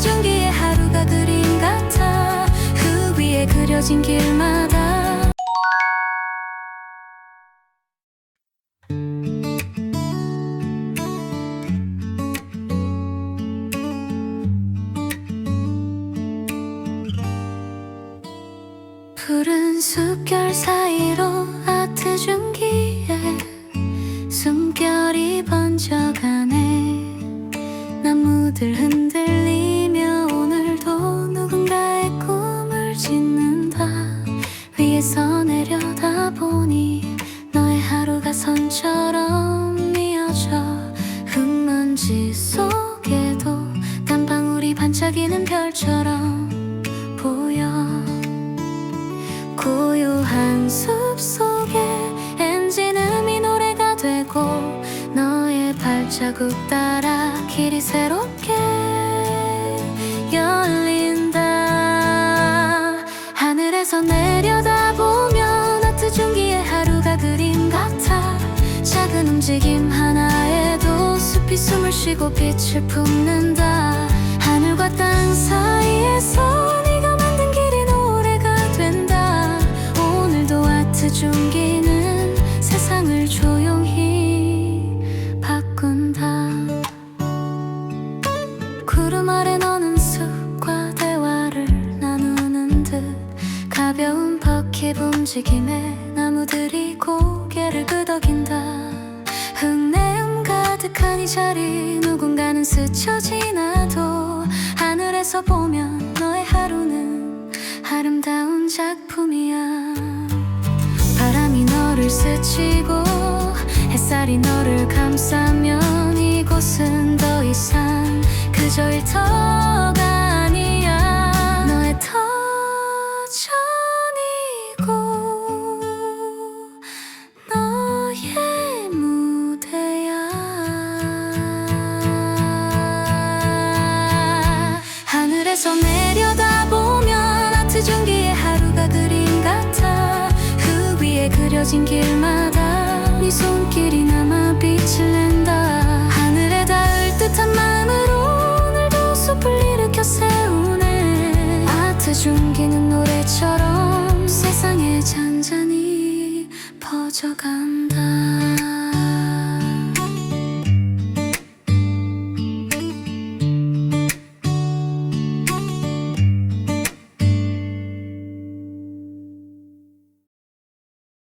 전기의 하루가 그림 같아. 흙 위에 그려진 길마다. 푸른 숲결 사이로 아트 중기에 숨결이 번져가네. 나무들 흔들 선처럼 이어져 흙먼지 속에도 땀방울이 반짝이는 별처럼 보여. 고요한 숲 속에 엔진음 이 노래가 되고 너의 발자국 따라 길이 새롭게 쉬고 빛을 품는다. 하늘과 땅 사이에서 네가 만든 길이 노래가 된다. 오늘도 아트 중기는 세상을 조용히 바꾼다. 구름 아래 너는 숲과 대화를 나누는 듯 가벼운 버킷 움직임에 나무들이 고개를 끄덕인다 가득한 이 자리 누군가는 스쳐 지나도 하늘에서 보면 너의 하루는 아름다운 작품이야. 바람이 너를 스치고 햇살이 너를 감싸면 이곳은 더 이상 그저 일터 그려진 길마다 네 손길이 남아 빛을 낸다. 하늘에 닿을 듯한 마음으로 오늘도 숲을 일으켜 세우네. 아트 중기는 노래처럼 세상에 잔잔히 퍼져간다